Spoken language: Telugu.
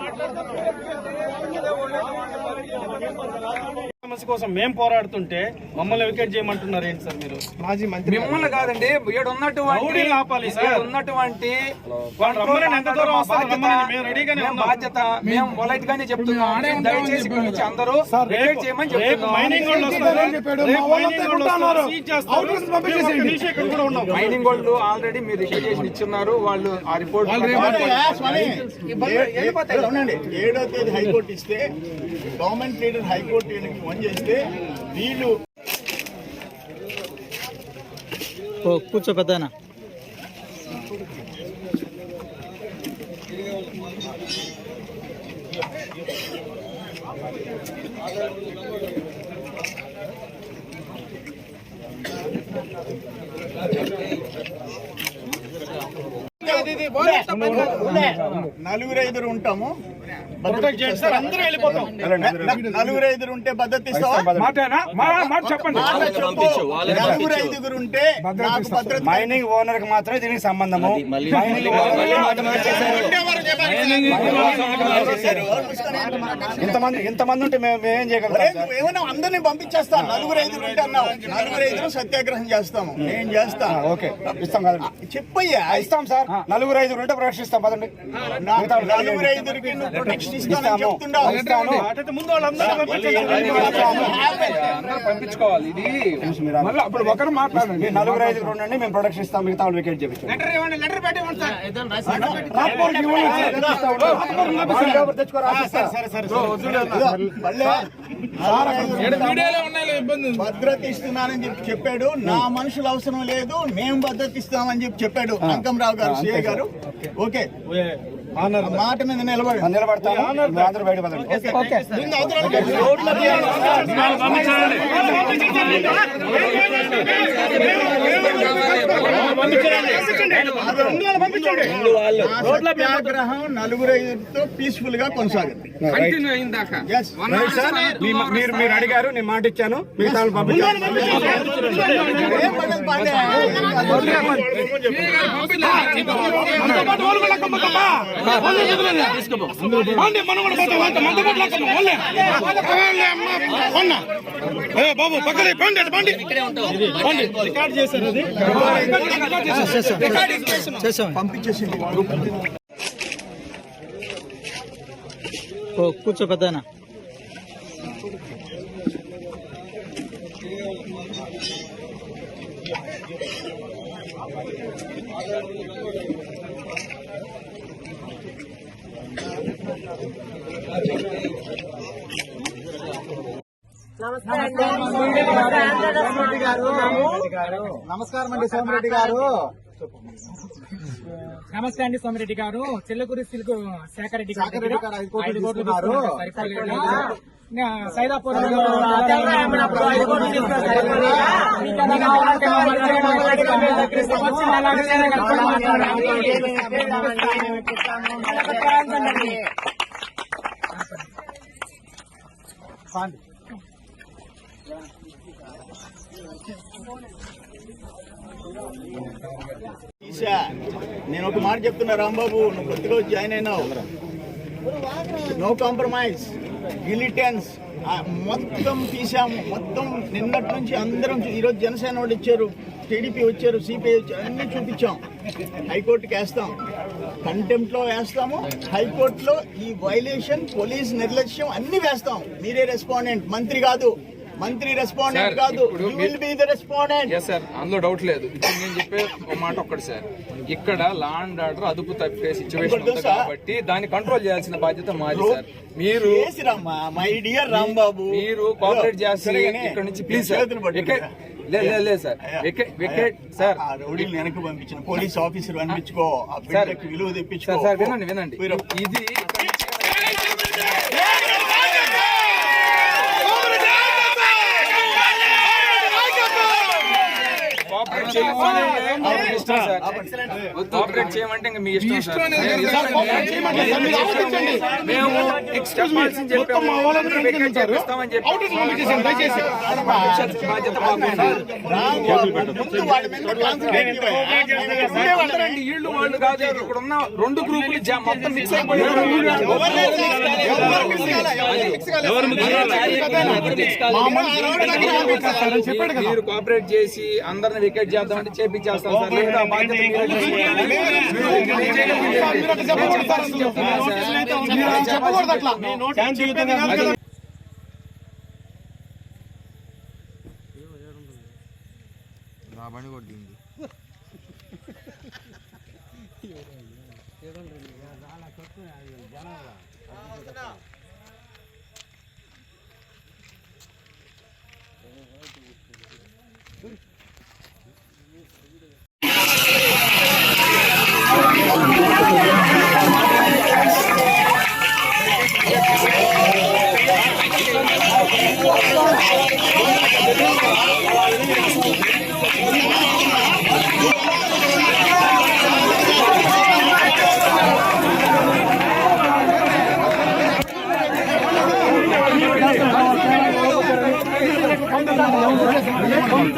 మాట్లాడతాను సమస్య కోసం మేము పోరాడుతుంటే మమ్మల్ని వికెట్ చేయమంటున్నారు ఏంటి సార్ మీరు? మాజీ మంత్రి మిమ్మల్ని కాదండి ఏడు ఉన్నటువంటి ఆపాలి సార్. ఉన్నటువంటి వాళ్ళు రమ్మని ఎంత దూరం వస్తారో బాధ్యత- రమ్మని మేము రెడీగానే మేము ఉన్నాం. బాధ్యత మేము పొలైట్ గానే చెప్తున్నాం. దయచేసి ఇక్కడ నుంచి అందరూ రిపేర్ చేయమని చెప్తున్నాం. మైనింగ్ వాళ్ళు ఆల్రెడీ మీరు రిజిస్ట్రేషన్ ఇచ్చున్నారు. వాళ్ళు ఆ రిపోర్ట్ ఏడో తేదీ హైకోర్టు ఇస్తే గవర్నమెంట్ లీడర్ హైకోర్టు చేస్తే వీళ్ళు కూర్చో పెద్దనా నలుగురు ఐదురు ఉంటాము. ప్రొటెక్ట్ చేయండి సార్ అందరూ వెళ్ళిపోతాం. నలుగురు ఉంటే భద్రత ఐదుగురు ఉంటే నాకు భద్రత. మైనింగ్ ఓనర్కి మాత్రమే దీనికి సంబంధము. ఇంతమంది ఇంతమంది ఉంటే మేము మేమేం ఏమైనా అందరినీ పంపించేస్తా నలుగురు ఐదుగురు ఉంటే అన్నావు. నలుగురు ఐదుగురు సత్యాగ్రహం చేస్తాము. నేను చేస్తా ఓకే. ఇస్తాం కదండి. చెప్పయ్యా. ఇస్తాం సార్. నలుగురు ఐదుగురు ఉంటే ప్రదర్శిస్తాం. పదండి. నలుగురు ఐదుగురికి ప్రొటెక్షన్ పంపించుకోవాలి. ఇది మళ్ళీ అప్పుడు ఒకరు మాట్లాడండి. మీరు నలుగురు ఉండండి మేము ప్రొడక్షన్ ఇస్తాం మిగతా వాళ్ళు వికెట్ చేపించాం భద్రత ఇస్తున్నానని చెప్పి చెప్పాడు. నా మనుషులు అవసరం లేదు మేము భద్రత ఇస్తామని చెప్పి చెప్పాడు. అంకంరావు గారు సిఏ గారు. ఓకే. మాట మీద నిలబడి నిలబడతాము మీరు అందరూ బయట పదండి. సత్యాగ్రహం నలుగురు ఐదుతో పీస్ఫుల్గా కొనసాగింది. మీరు మీరు అడిగారు నేను మాట ఇచ్చాను. మిగతా బాబు పక్కనే పోండి పోండి. పోండి. రికార్డ్ చేశారు అది. పంపించేసింది కూర్చో పెద్దనా నమస్కారం అండి సోమిరెడ్డి గారు నమస్తే అండి సోమిరెడ్డి గారు చెల్లకూరి సిల్క్ శేఖర్ రెడ్డి గారి ఐదు కోట్లు సైదాపూర్లో ఈశా, నేను ఒక మాట చెప్తున్నా రాంబాబు నువ్వు కొద్దిగా జాయిన్ అయినావు. నో కాంప్రమైజ్ గిలిటెన్స్ మొత్తం తీసాము మొత్తం నిన్నటి నుంచి అందరం ఈరోజు జనసేన వాళ్ళు ఇచ్చారు టీడీపీ వచ్చారు సిపిఐ వచ్చారు అన్ని చూపించాం. హైకోర్టుకి వేస్తాం. కంటెంప్ట్లో వేస్తాము. హైకోర్టులో ఈ వైలేషన్ పోలీస్ నిర్లక్ష్యం అన్ని వేస్తాం. మీరే రెస్పాండెంట్ మంత్రి కాదు. మంత్రి రెస్పాండెంట్ కాదు. You will be the respondent yes sir అందులో డౌట్ లేదు. ఇప్పుడు నేను చెప్పే ఒక మాట ఒక్కటి సార్ ఇక్కడ లా అండ్ ఆర్డర్ అదుపు తప్పే సిచ్యువేషన్ ఉంది? కాబట్టి దాన్ని కంట్రోల్ చేయాల్సిన బాధ్యత మాది సార్ మీరు మై డియర్ రాంబాబు. మీరు కోఆపరేట్ చేసి సరేగానే. ఇక్కడ నుంచి ప్లీజ్ సార్ లేదు లేదు సార్ వికెట్ సార్ వెనక్కి పంపించిన పోలీస్ ఆఫీసర్ పంపించుకో విలువ తెప్పించుకో. సార్ వినండి వినండి. ఇది కోఆపరేట్ చేయమంటే ఇంకా మీ ఇష్టం సార్. మేము చెప్పాల్సింది చెప్పి అవుట్ పంపించేసాను దయచేసి. బాధ్యత వాళ్ళ వీళ్ళు కాదు ఇక్కడ ఉన్న రెండు గ్రూపులు మొత్తం మిక్స్ అయిపోయారు మీరు కోఆపరేట్ చేసి అందరిని వికెట్ చేద్దామంటే చేపించేస్తాం సార్ లేదా ఆ బాధ్యత మీరే తీసుకోవాలి. సార్, మీరు